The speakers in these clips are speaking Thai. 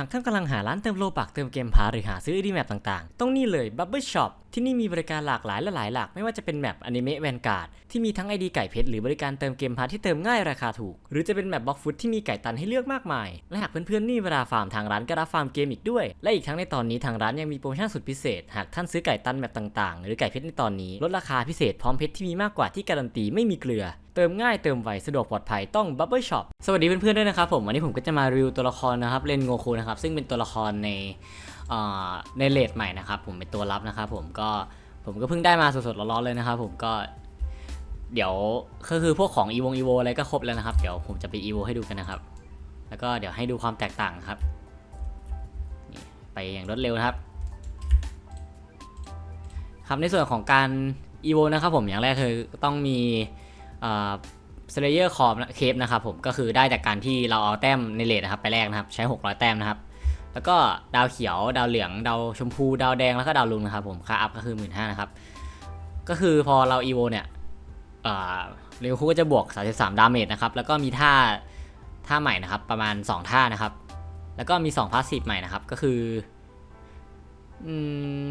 หากท่านกำลังหาร้านเติมโลบักเติมเกมพาหรือหาซื้อดีแมปต่างๆ ต้องนี่เลย Bubble Shop ที่นี่มีบริการหลากหลายและหลายหลากไม่ว่าจะเป็นแมปอนิเมะแวนการ์ดที่มีทั้งไอดีไก่เพชรหรือบริการเติมเกมพาร์ทที่เติมง่ายราคาถูก หรือจะเป็นแมปบล็อกฟุตที่มีไก่ตันให้เลือกมากมาย และหากเพื่อนๆนี่เวลาฟาร์มทางร้านก็รับฟาร์มเกมอีกด้วย และอีกทั้งในตอนนี้ทางร้านยังมีโปรโมชั่นสุดพิเศษ หากท่านซื้อไก่ตันแมปต่างๆ หรือไก่เพชรในตอนนี้ลดราคาพิเศษพร้อมเพชรที่มีมากกว่าที่การันตีไม่มีเกลือเติมง่ายเติมไวสะดวกปลอดภัยต้อง Bubble Shop สวัสดีเพื่อนๆด้วยนะครับผมวันนี้ผมก็จะมารีวิวตัวละครนะครับเลนโงคูนะครับซึ่งเป็นตัวละครใน ในเลดใหม่นะครับผมเป็นตัวรับนะครับผมก็ผมก็เพิ่งได้มาสดๆร้อนๆเลยนะครับผมก็เดี๋ยวก็คือพวกของอีวงอีโวอะไรก็ครบแล้วนะครับ เดี๋ยวผมจะไปอีโวให้ดูกันนะครับ แล้วก็เดี๋ยวให้ดูความแตกต่างครับนี่ไปอย่างรวดเร็วนะครับ ครับในส่วนของการอีโวนะครับผมอย่างแรกคือต้องมีสเลเยอร์คอมเคปนะครับผมก็คือได้จากการที่เราเอาแต้มในเลทนะครับไปแลกนะครับ ใช้ 600 แต้มนะครับ แล้วก็ดาวเขียวดาวเหลืองดาวชมพูดาวแดงแล้วก็ดาวลุงนะครับผมค่าอัพก็คือ1 5ื่นนะครับก็คือพอเราอีโวเนี่ยเอ่อเรวคูก็จะบวก 33 ดาเมจนะครับแล้วก็มีท่าท่าใหม่นะครับประมาณ 2 ท่านะครับ แล้วก็มี 2พาสซีฟใหม่นะครับก็คืออื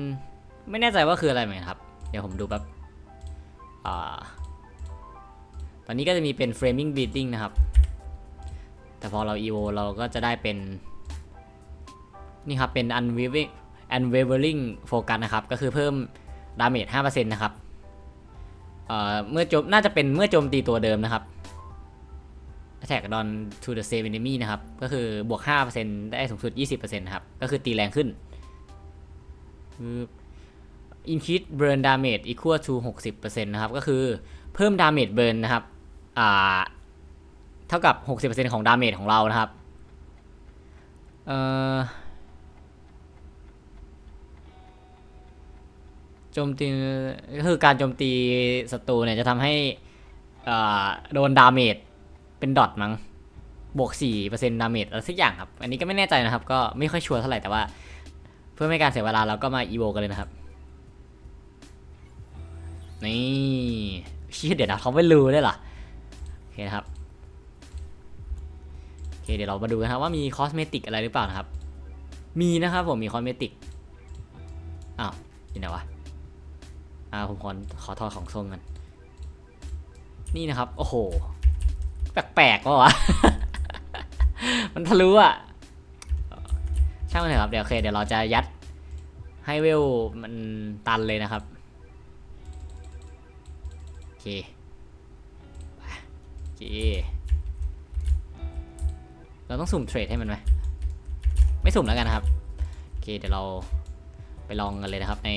มไม่แน่ใจว่าคืออะไรเหมือนกันครับ เดี๋ยวผมดูแบบอ่าตอนนี้ก็จะมีเป็น framing beating นะครับ แต่พอเรา evo เราก็จะได้เป็น นี่ครับเป็น unwavering unwavering focus นะครับ ก็คือเพิ่มดาเมจ5%นะครับเอ่อเมื่อโจมน่าจะเป็นเมื่อโจมตีตัวเดิมนะครับ attack on to the same enemy นะครับ ก็คือบวก 5%ได้สูงสุด 20%นะครับ ก็คือตีแรงขึ้น increase burn damage equal to 60%นะครับ ก็คือเพิ่ม damage burn นะครับ อ่า เท่ากับ 60%ของ damage ของเรานะครับ เอ่อ โจมตีก็คือการโจมตีศัตรูเนี่ยจะทำให้อ่าโดนดาเมจเป็นดอทมั้งบวก4%ดาเมจอะไรสักอย่างครับ อันนี้ก็ไม่แน่ใจนะครับ ก็ไม่ค่อยชัวร์เท่าไหร่แต่ว่า เพื่อไม่การเสียเวลาเราก็มาอีโวกันเลยนะครับ นี่เชี่ยเดี๋ยวนะเขาไม่รู้ได้หรอโอเคครับโอเคเดี๋ยวเรามาดูกันครับว่ามีคอสเมติกอะไรหรือเปล่านะครับ มีนะครับผมมีคอสเมติกอ้าวยู่ไหนวะ อ่าผมขอขอทอดของส้มกัน นี่นะครับ โอ้โห แปลกๆวะวะ มันทะลุอะ ช่างมันเถอะครับ เดี๋ยวโอเค เดี๋ยวเราจะยัดให้เวลมันตันเลยนะครับ โอเคโอเค เราต้องสุ่มเทรดให้มันไหม ไม่สุ่มแล้วกันนะครับ โอเค เดี๋ยวเราไปลองกันเลยนะครับใน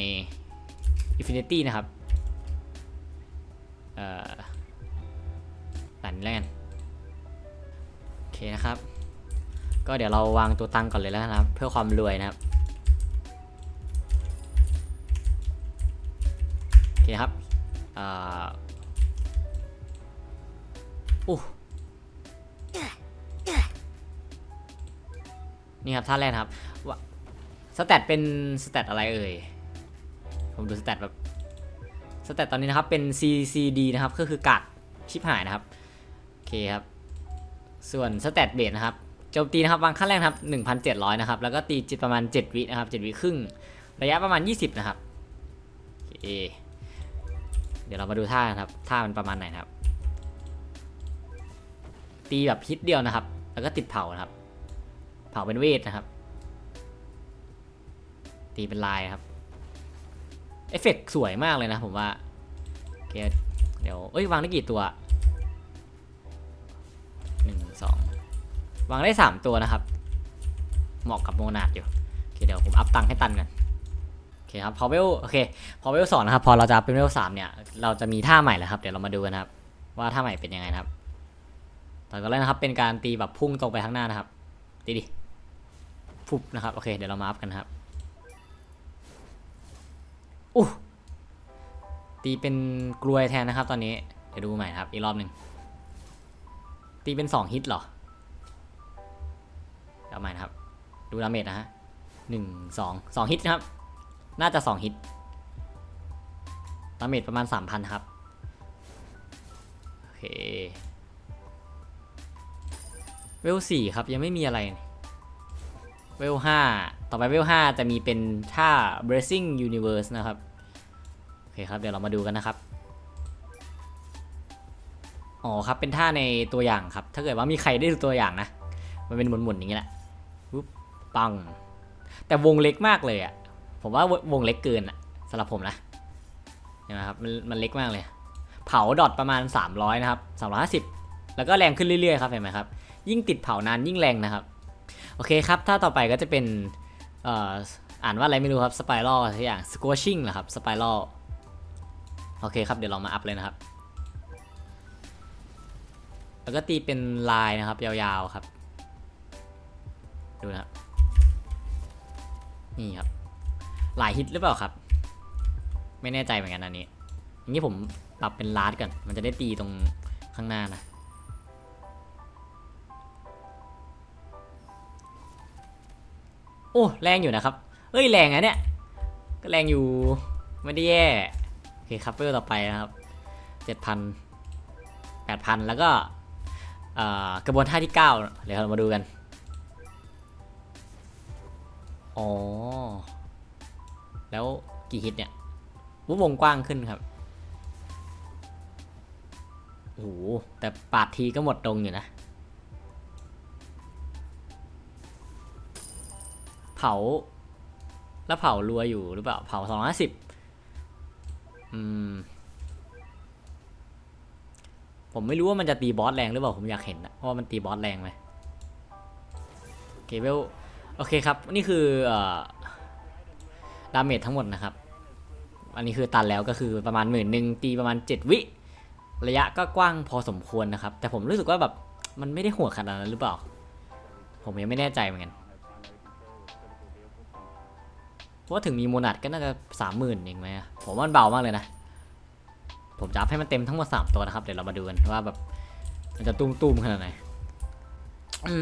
Infinity นะครับ เอ่อตันแล้วกัน โอเคนะครับ ก็เดี๋ยวเราวางตัวตังก่อนเลยแล้วนะครับ เพื่อความรวยนะครับ โอเคครับ เอ่ออู้นี่ครับท่าแรกครับว่าสแตทเป็นสแตทอะไรเอ่ย ผมดูสแตทแบบสแตทตอนนี้นะครับเป็น CCD นะครับก็คือกาดชิบหายนะครับโอเคครับ ส่วนสแตทเบสนะครับโจมตีนะครับวางขั้นแรกนะครับ 1,700 นะครับ แล้วก็ตีจิตประมาณ 7 วินะครับ 7 วิครึ่ง ระยะประมาณ 20 นะครับโอเคเดี๋ยวเรามาดูท่านะครับ ท่ามันประมาณไหนครับ ตีแบบฮิตเดียวนะครับ แล้วก็ติดเผานะครับ เผาเป็นเวทนะครับ ตีเป็นลายครับ เอฟเฟกต์สวยมากเลยนะผมว่าโอเคเดี๋ยว เอ้ย วางได้กี่ตัวหนึ่งสองวางได้สามตัวนะครับ เหมาะกับโมนาดอยู่ โอเค เดี๋ยวผมอัพตังค์ให้ตันกันโอเคครับ พอเวล โอเค พอเวลสองนะครับ พอเราจะเป็นเวลสามเนี่ย เราจะมีท่าใหม่แล้วครับ เดี๋ยวเรามาดูกันครับ ว่าท่าใหม่เป็นยังไงนะครับตอนเลยนะครับ เป็นการตีแบบพุ่งตรงไปข้างหน้านะครับ ตีดิฟุบนะครับ โอเค เดี๋ยวเรามาอัพกันครับ อู้ตีเป็นกลวยแทนนะครับ ตอนนี้ เดี๋ยวดูใหม่นะครับ อีกรอบหนึ่งตีเป็นสองฮิตเหรอเดี๋ยวใหม่นะครับ ดูดาเมจนะฮะหนึ่งสองสองฮิตนะครับ น่าจะสองฮิตดาเมจประมาณสามพันครับ โอเค เวลสี่ครับ ยังไม่มีอะไร เวลห้าต่อไปเวลห้าจะมีเป็นท่า bracing universe นะครับ โอเคครับ เดี๋ยวเรามาดูกันนะครับ อ๋อครับ เป็นท่าในตัวอย่างครับ ถ้าเกิดว่ามีใครได้ดูตัวอย่างนะ มันเป็นหมุนๆอย่างนี้แหละปุ๊บปัง แต่วงเล็กมากเลยอะ่ะผมว่าวงเล็กเกินอะ่ะสำหรับผมนะเห็นไหมครับมันมันเล็กมากเลย เผาดอทประมาณ 300 นะครับ 350 แล้วก็แรงขึ้นเรื่อยๆครับเห็นไหมครับ ยิ่งติดเผานานยิ่งแรงนะครับ โอเคครับ ถ้าต่อไปก็จะเป็นอ่ออ่านว่าอะไรไม่รู้ครับสไปรัลอะไรสักอย่าง squashing เหรอครับสไปรัลโอเคครับ เดี๋ยวเรามาอัพเลยนะครับ แล้วก็ตีเป็นลายนะครับ ยาวๆครับ ดูนะครับ นี่ครับ หลายฮิตหรือเปล่าครับ ไม่แน่ใจเหมือนกันอันนี้ อย่างนี้ผมปรับเป็นลาดก่อน มันจะได้ตีตรงข้างหน้านะ โอ้แรงอยู่นะครับเอ้ยแรงอะเนี่ยก็แรงอยู่ไม่ได้แย่โอเคครับเวลต่อไปนะครับเจ็ดพันแปดพันแล้วก็กระบวนท่าที่เก้าเดี๋ยวเรามาดูกันอ๋อแล้วกี่ฮิตเนี่ยวุ้วงกว้างขึ้นครับโอ้โหแต่ปาดทีก็หมดตรงอยู่นะ เผา แล้วเผารัวอยู่หรือเปล่า เผาสองร้อยสิบอืม ผมไม่รู้ว่ามันจะตีบอสแรงหรือเปล่า ผมอยากเห็นนะว่ามันตีบอสแรงไหมเคเวลโอเคครับ นี่คือเอ่อดาเมจทั้งหมดนะครับ อันนี้คือตันแล้วก็คือประมาณหมื่นหนึ่งตีประมาณ 7 วิ ระยะก็กว้างพอสมควรนะครับ แต่ผมรู้สึกว่าแบบมันไม่ได้หัวขนาดนั้นหรือเปล่า ผมยังไม่แน่ใจเหมือนกัน ราะว่าถึงมีโมนัดก็น่าจะสามหมื่นเองไหมผมว่ามันเบามากเลยนะ ผมจะอัพให้มันเต็มทั้งหมด3ตัวนะครับ เดี๋ยวเรามาดูกันว่าแบบมันจะตุ้มๆขนาดไหน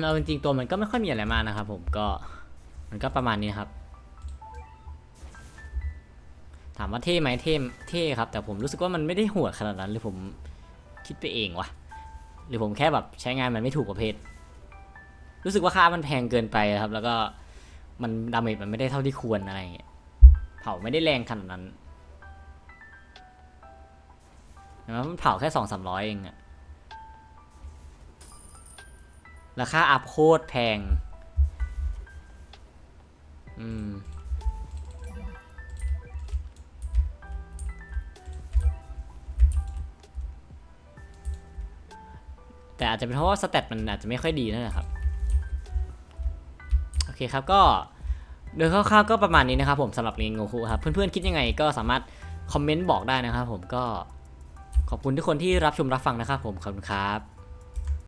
เอาจริงๆตัวมันก็ไม่ค่อยมีอะไรมากนะครับ ผมก็มันก็ประมาณนี้ครับ ถามว่าเท่ไหมเท่เท่ครับ แต่ผมรู้สึกว่ามันไม่ได้หัวขนาดนั้นหรือผมคิดไปเองวะหรือผมแค่แบบใช้งานมันไม่ถูกประเภท รู้สึกว่าค่ามันแพงเกินไปครับ แล้วก็ มันดาเมจมันไม่ได้เท่าที่ควรอะไรอย่างเงี้ยเผาไม่ได้แรงขนาดนั้นเห็นไหมมันเผาแค่สองสามร้อยเองอะราคาอัพโคตรแพง อืม แต่อาจจะเป็นเพราะว่าสเตตมันอาจจะไม่ค่อยดีนั่นแหละครับ เคครับก็โดยคร่าวๆก็ประมาณนี้นะครับผมสำหรับเรียนโงคุครับ เพื่อนๆคิดยังไงก็สามารถคอมเมนต์บอกได้นะครับผมก็ขอบคุณทุกคนที่รับชมรับฟังนะครับผมขอบคุณครับ